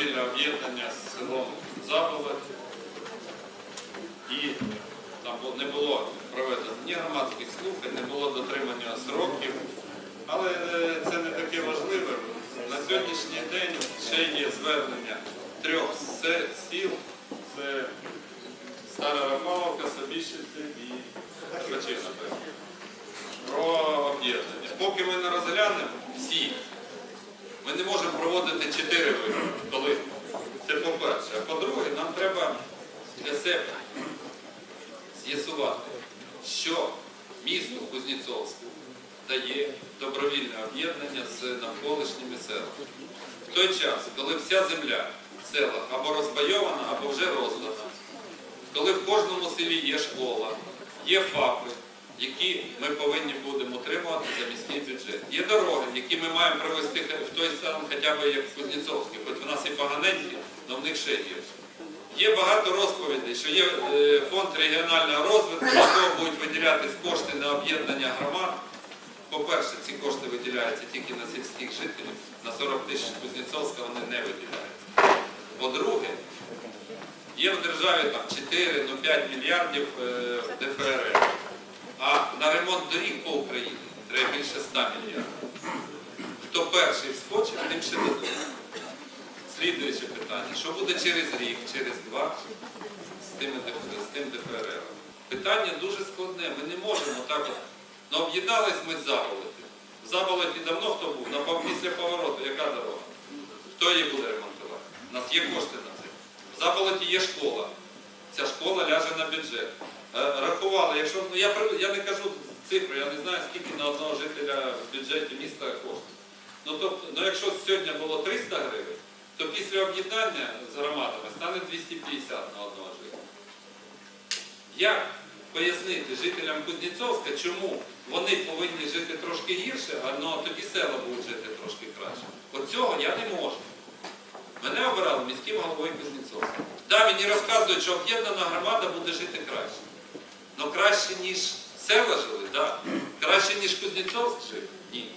добровільне об'єднання з селом Заболоть. І там не було проведено ні громадських слухань, не було дотримання сроків. Але е, це не таке важливе. На сьогоднішній день ще є звернення трьох сіл. Це Стара Рафаловка, Собіщиці і Швачів. Про об'єднання. Поки ми не розглянемо всі, ми не можемо проводити чотири. Коли? Це по-перше. А по-друге, нам треба для себе з'ясувати, що місто Кузнєцовське дає добровільне об'єднання з навколишніми селами. В той час, коли вся земля в селах або розпайована, або вже роздана, коли в кожному селі є школа, є ФАПи, які ми повинні будемо утримувати за міський бюджет. Є дороги, які ми маємо провести в той стан, хоча б як в Кузнєцовській, хоч в нас і поганенькі, але в них ще гірше. Є багато розповідей, що є е, фонд регіонального розвитку, з якого будуть виділятись кошти на об'єднання громад. По-перше, ці кошти виділяються тільки на сільських жителів, на 40 тисяч Кузнєцовська вони не виділяються. По-друге, є в державі там 4 ну, 5 мільярдів е, ДФРР, а на ремонт доріг по Україні треба більше 100 мільярдів. Хто перший вскочить, тим ще дадуть. Слідуюче питання. Що буде через рік, через два з, тими, ДФ- з тим ДФРР? Питання дуже складне. Ми не можемо так от. Ну, об'єднались ми з Заболоті. В Заболоті давно хто був? На після повороту, яка дорога? Хто її буде ремонтувати? У нас є кошти на це. В Заболоті є школа. Ця школа ляже на бюджет. Е, Рахували, якщо ну, я, я не кажу цифри, я не знаю, скільки на одного жителя в бюджеті міста коштує. Ну, тобто, ну, якщо сьогодні було 300 гривень, то після об'єднання з громадами стане 250 на одного жителя. Як пояснити жителям Кузнєцовська, чому вони повинні жити трошки гірше, а ну, тоді села будуть жити трошки краще? От цього я не можу. Мене обирали міським головою Кузнєцовська. Да, мені розказують, що об'єднана громада буде жити краще. Краще, ніж села жили, да. краще, ніж Кузнєцовськ жив? Ні.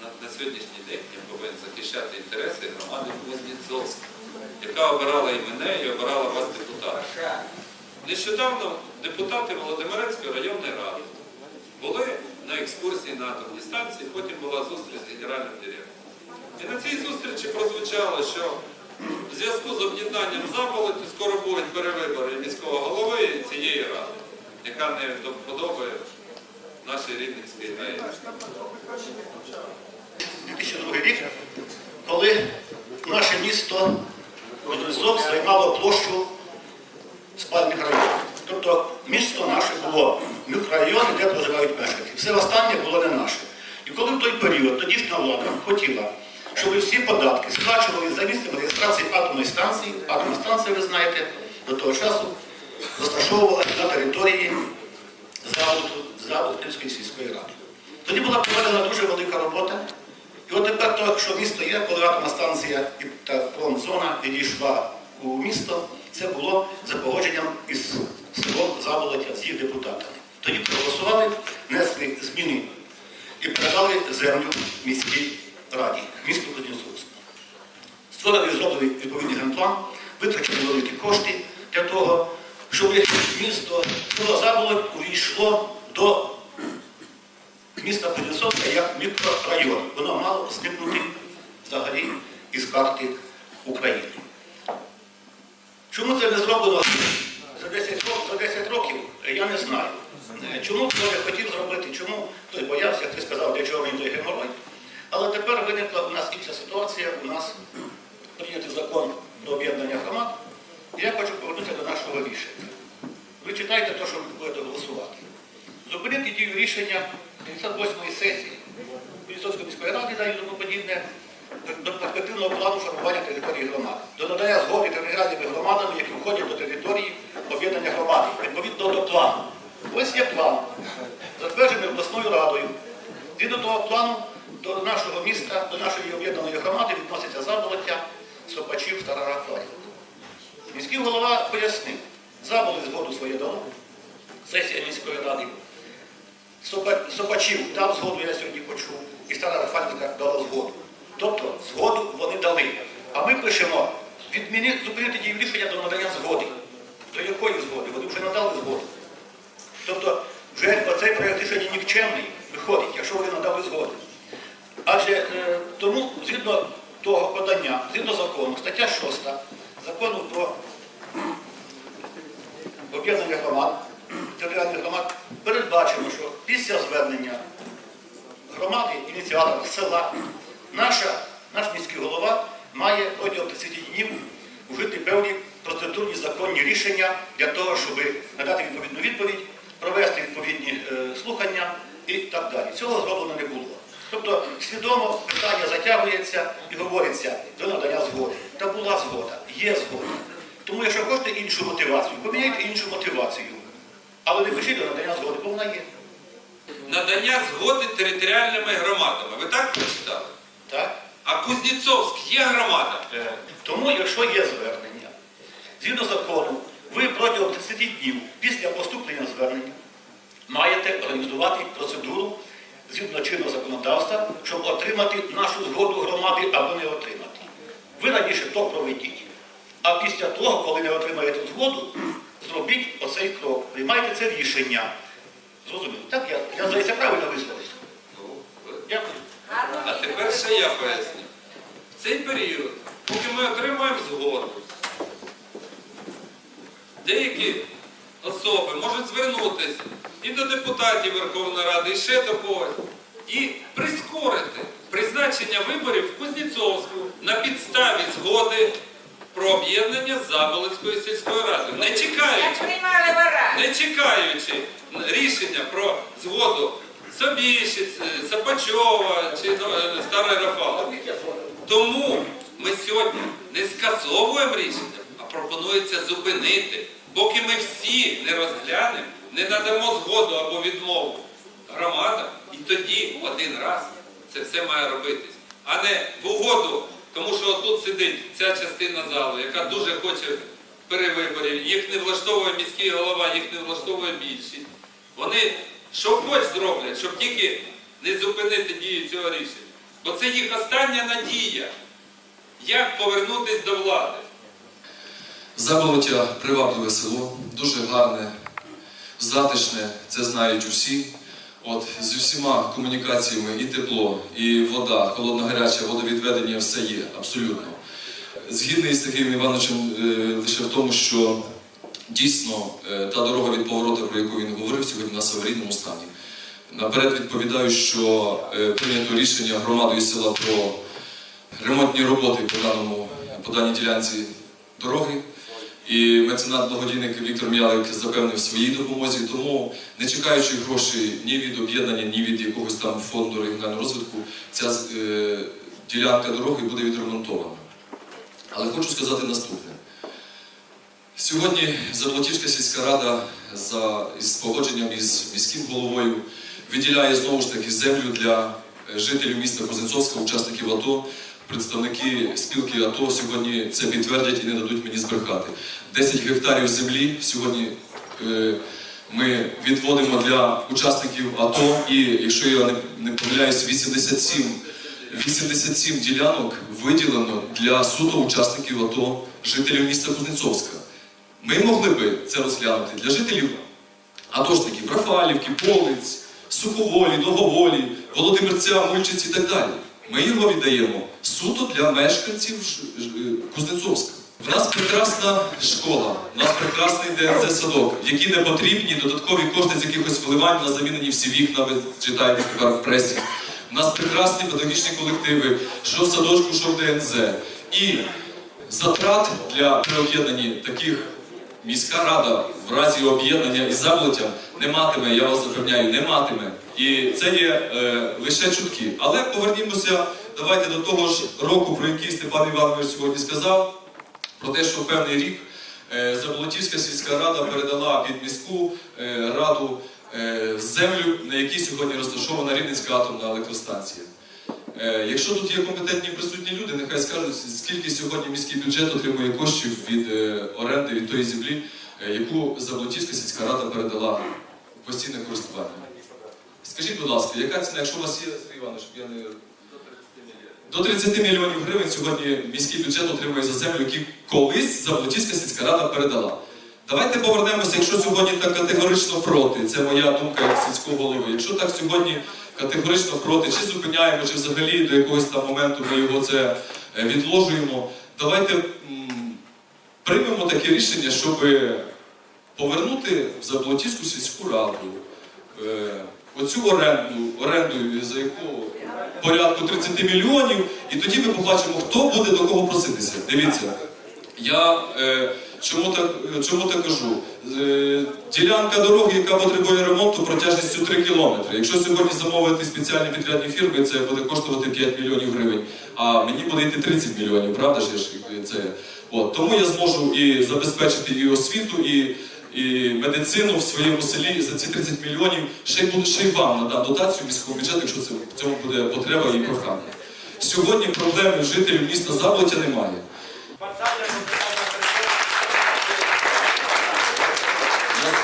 На, на сьогоднішній день я повинен захищати інтереси громади Кузнєцовська, яка обирала і мене, і обирала вас депутата. Нещодавно депутати Володимирецької районної ради були на екскурсії на атомній станції, потім була зустріч з генеральним директором. І на цій зустрічі прозвучало, що в зв'язку з об'єднанням Заболоті скоро будуть перевибори міського голови і цієї ради, яка не до нашій Рівненській АЕС. 2002 рік, коли наше місто Кузнецов займало площу спальних районів. Тобто місто наше було мікрорайон, де проживають мешканці. Все останнє було не наше. І коли в той період тодішня влада хотіла, щоб всі податки сплачували за місцем реєстрації атомної станції, атомна станція, ви знаєте, до того часу розташовувалася на території Заводської сільської ради. Тоді була проведена дуже велика робота. І от тепер то, що місто є, коли атомна станція та промзона підійшла у місто, це було за погодженням із селом Заболоття, з їх депутатами. Тоді проголосували, внесли зміни і передали землю міській раді, місту Кузнєцовську. Створили зробили відповідний генплан, витрачені великі кошти для того, щоб місто село Заболоть увійшло до міста Кузнєцовська як мікрорайон. Воно мало зникнути взагалі із карти України. Чому це не зроблено за 10 років, за 10 років я не знаю. Чому хто не хотів зробити, чому хтось боявся, хтось сказав, для чого мені той геморрой. Але тепер виникла у нас інша ситуація, у нас прийнятий закон про об'єднання громад. Я хочу повернутися до нашого рішення. Ви читайте те, що ви будете голосувати. Зупинити дію рішення 58-ї сесії Кузнєцовської міської ради і тому до перспективного плану формування території громад, до надання згоди територіальними громадами, які входять до території об'єднання громади, відповідно до плану. Ось є план, затверджений обласною радою. Згідно того плану до нашого міста, до нашої об'єднаної громади відноситься заболоття Сопачів та Рафарів. Міський голова пояснив, заболи згоду своє дало, сесія міської ради. Сопачів дав згоду, я сьогодні почув, і стара Рафальська дала згоду. Тобто згоду вони дали. А ми пишемо відмінити, зупинити дію рішення до надання згоди. До якої згоди? Вони вже надали згоду. Тобто вже оцей проєкт рішення нікчемний виходить, якщо вони надали згоду. Адже е, тому, згідно того подання, згідно закону, стаття 6 закону про об'єднання громад, територіальних громад, передбачено, що після звернення громади, ініціатора села, наша, наш міський голова має протягом 30 днів вжити певні процедурні законні рішення для того, щоб надати відповідну відповідь, провести відповідні е, слухання і так далі. Цього зроблено не було. Тобто свідомо питання затягується і говориться до надання згоди. Та була згода, є згода. Тому якщо хочете іншу мотивацію, поміняйте іншу мотивацію. Але не пишіть до надання згоди, бо вона є. Надання згоди територіальними громадами. Ви так прочитали? Так? А Кузнєцовськ є громада? Е, Тому, якщо є звернення, згідно закону, ви протягом 30 днів після поступлення звернення маєте організувати процедуру згідно чинного законодавства, щоб отримати нашу згоду громади або не отримати. Ви раніше то проведіть. А після того, коли не отримаєте згоду, зробіть оцей крок. Приймайте це рішення. Зрозуміло. Так, я, я здається, правильно висловився. Ну, ви- Дякую. А тепер ще я поясню. В цей період, поки ми отримуємо згоду, деякі особи можуть звернутися і до депутатів Верховної Ради, і ще до когось, і прискорити призначення виборів в Кузнєцовську на підставі згоди про об'єднання з Заболицькою сільською радою. Не чекаючи не чекаючи рішення про згоду Собіщиць, Сапачова чи ну, е, Старої Рафаловки. Тому ми сьогодні не скасовуємо рішення, а пропонується зупинити, поки ми всі не розглянемо, не надамо згоду або відмову громадам, і тоді один раз це все має робитись, а не в угоду, тому що отут сидить ця частина залу, яка дуже хоче перевиборів, їх не влаштовує міський голова, їх не влаштовує більшість. Вони що хоч зроблять, щоб тільки не зупинити дію цього рішення. Бо це їх остання надія. Як повернутися до влади? Заболоття привабливе село, дуже гарне, затишне, це знають усі. От з усіма комунікаціями і тепло, і вода, холодна гаряча, водовідведення все є, абсолютно. Згідний з Сергієм Івановичем е, лише в тому, що дійсно е, та дорога від поворота, про яку він говорив, сьогодні у нас в аварійному стані. Наперед відповідаю, що е, прийнято рішення громадою села про ремонтні роботи по, даному, по даній ділянці дороги. І меценат благодійник Віктор М'ялик запевнив своїй допомозі, тому не чекаючи грошей ні від об'єднання, ні від якогось там фонду регіонального розвитку, ця е, ділянка дороги буде відремонтована. Але хочу сказати наступне. Сьогодні Заблатівська сільська рада за, із погодженням із міським головою виділяє знову ж таки землю для жителів міста Кузнецовська, учасників АТО. Представники спілки АТО сьогодні це підтвердять і не дадуть мені збрехати. 10 гектарів землі сьогодні е, ми відводимо для учасників АТО, і якщо я не, помиляюсь, 87, 87 ділянок виділено для суто учасників АТО, жителів міста Кузнецовська. Ми могли би це розглянути для жителів атошників Рафалівки, Полиць, Суховолі, Довговолі, Володимирця, Мульчиці і так далі. Ми його віддаємо суто для мешканців Ж- Кузнецовська. У нас прекрасна школа, у нас прекрасний ДНЗ-садок, в які не потрібні додаткові кошти з якихось вливань на замінені всі вікна, ви читаєте тепер в пресі. У нас прекрасні педагогічні колективи, що в садочку, що в ДНЗ. І затрат для при об'єднанні таких міська рада в разі об'єднання із заблоттям не матиме, я вас запевняю, не матиме. І це є е, лише чутки. Але повернімося, давайте до того ж року, про який Степан Іванович сьогодні сказав, про те, що певний рік е, Заболотівська сільська рада передала під міську е, раду е, землю, на якій сьогодні розташована Рівненська атомна електростанція. Е, Якщо тут є компетентні присутні люди, нехай скажуть, скільки сьогодні міський бюджет отримує коштів від е, оренди від тої землі, е, яку Заблотівська сільська рада передала в постійне користування. Скажіть, будь ласка, яка ціна, якщо у вас є, Сергій Іванович, я не До 30 мільйонів гривень сьогодні міський бюджет отримує за землю, які колись Заблотівська сільська рада передала. Давайте повернемося, якщо сьогодні так категорично проти, це моя думка як сільського голови. Якщо так сьогодні категорично проти, чи зупиняємо, чи взагалі до якогось там моменту ми його це е, відложуємо, давайте приймемо таке рішення, щоб повернути в Заблотівську сільську раду е, оцю оренду, оренду, за яку порядку 30 мільйонів, і тоді ми побачимо, хто буде до кого проситися. Дивіться, я е, чому, так, чому так кажу? Е, ділянка дороги, яка потребує ремонту протяжністю 3 кілометри. Якщо сьогодні замовити спеціальні підрядні фірми, це буде коштувати 5 мільйонів гривень, а мені буде йти 30 мільйонів, правда ж? Це, от. Тому я зможу і забезпечити і освіту, і, і медицину в своєму селі за ці 30 мільйонів. Ще й буду ще й вам надам дотацію міського бюджету, якщо це, в цьому буде потреба і прохання. Сьогодні проблеми жителів міста Заблоття немає. Я е, е,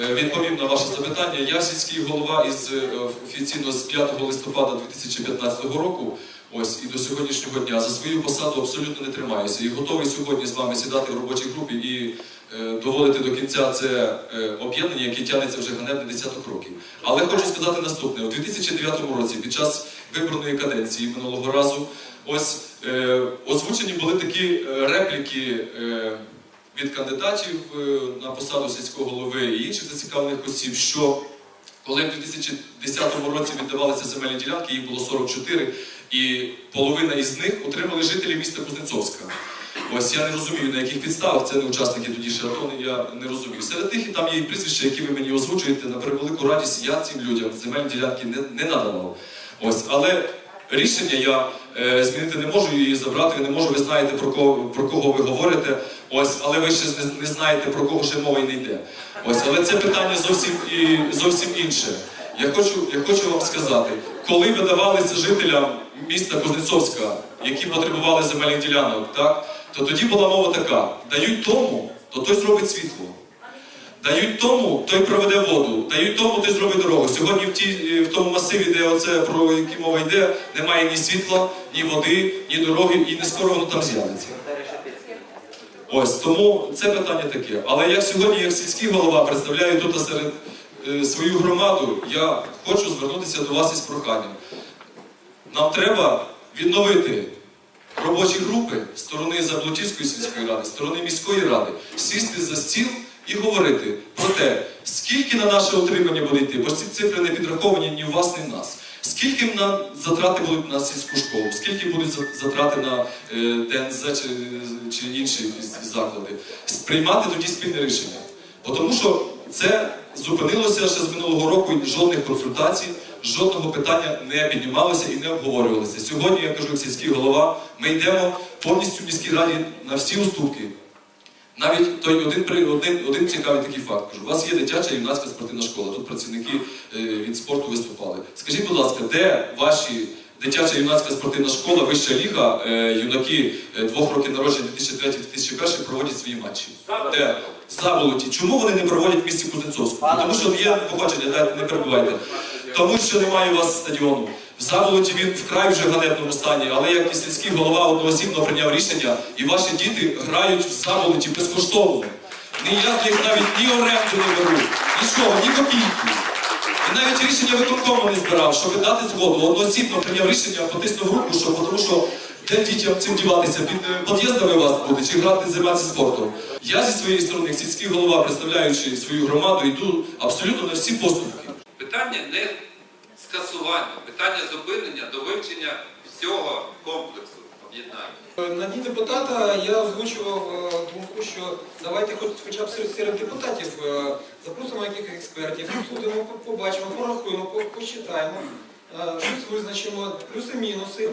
відповім на ваше запитання. Я сільський голова із е, офіційно з 5 листопада 2015 року. Ось і до сьогоднішнього дня за свою посаду абсолютно не тримаюся. І готовий сьогодні з вами сідати в робочій групі і е, доводити до кінця це е, об'єднання, яке тягнеться вже ганебний десяток років. Але хочу сказати наступне: у 2009 році, під час виборної каденції минулого разу, ось е, озвучені були такі е, репліки. Е, від кандидатів е, на посаду сільського голови і інших зацікавлених осіб, що коли в 2010 році віддавалися земельні ділянки, їх було 44, і половина із них отримали жителі міста Кузнецовська. Ось я не розумію, на яких підставах це не учасники тоді ще я не розумію. Серед тих і там є і прізвища, які ви мені озвучуєте, на превелику радість я цим людям земельні ділянки не, не надавав. Ось, але рішення я е, змінити не можу і забрати не можу. Ви знаєте про кого про кого ви говорите. Ось, але ви ще не, не знаєте про кого ще мова й не йде. Ось, але це питання зовсім і зовсім інше. Я хочу, я хочу вам сказати, коли видавалися жителям міста Кузнецовська, які потребували земельних ділянок, так, то тоді була мова така: дають тому, то той зробить світло. Дають тому, той проведе воду, дають тому, той зробить дорогу. Сьогодні в, ті, в тому масиві, де оце про які мова йде, немає ні світла, ні води, ні дороги, і не скоро воно там з'явиться. Ось тому це питання таке. Але я сьогодні, як сільський голова, представляю тут серед е, свою громаду, я хочу звернутися до вас із проханням. Нам треба відновити робочі групи сторони Заблотівської сільської ради, сторони міської ради, сісти за стіл і говорити про те, скільки на наше отримання буде йти, бо ці цифри не підраховані ні у вас, ні в нас. Скільки нам затрати будуть на сільську школу, скільки будуть затрати на е, ДНЗ чи, чи інші заклади, приймати тоді спільне рішення. Бо Тому що це зупинилося ще з минулого року, і жодних консультацій, жодного питання не піднімалося і не обговорювалося. Сьогодні, я кажу, як сільський голова, ми йдемо повністю в міській раді на всі уступки. Навіть той один, один, один цікавий такий факт. Кажу, у вас є дитяча юнацька спортивна школа. Тут працівники е, від спорту виступали. Скажіть, будь ласка, де ваші дитяча юнацька спортивна школа, вища ліга, е, юнаки е, двох років народження 2003-2001 проводять свої матчі? Де? Заболоті. Чому вони не проводять в місті Кузнецовську? Тому що є побачення, дайте, не перебувайте. Тому що немає у вас стадіону. В Заболоті він вкрай вже в ганебному стані, але як і сільський голова одноосібно прийняв рішення, і ваші діти грають в Заболоті безкоштовно. Ні я з них навіть ні оренду не беру, нічого, ні копійки. І навіть рішення виконкому не збирав, щоб дати згоду. Одноосібно прийняв рішення, потиснув руку, що, тому що де дітям цим діватися, під е, під'їздами вас буде, чи грати займатися спортом. Я зі своєї сторони, сільський голова, представляючи свою громаду, йду абсолютно на всі поступки. Питання не скасування, питання зупинення до вивчення всього комплексу об'єднання. На дні депутата я озвучував е, думку, що давайте хоч, хоча б серед, депутатів е, запросимо яких експертів, обсудимо, побачимо, порахуємо, по- посчитаємо, е, щось визначимо, плюси-мінуси.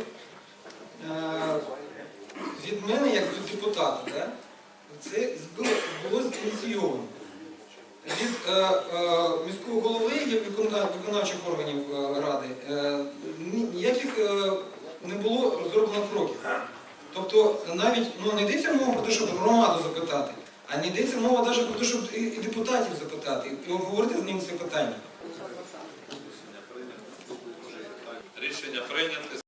Від мене, як від депутата, це було, було. Від е, е, міського голови і виконавчих органів е, ради е, ніяких е, не було розроблено кроків. Тобто навіть ну, не йдеться мова про те, щоб громаду запитати, а не йдеться мова навіть про те, щоб і, і депутатів запитати, і обговорити з ними це питання. Рішення прийняте.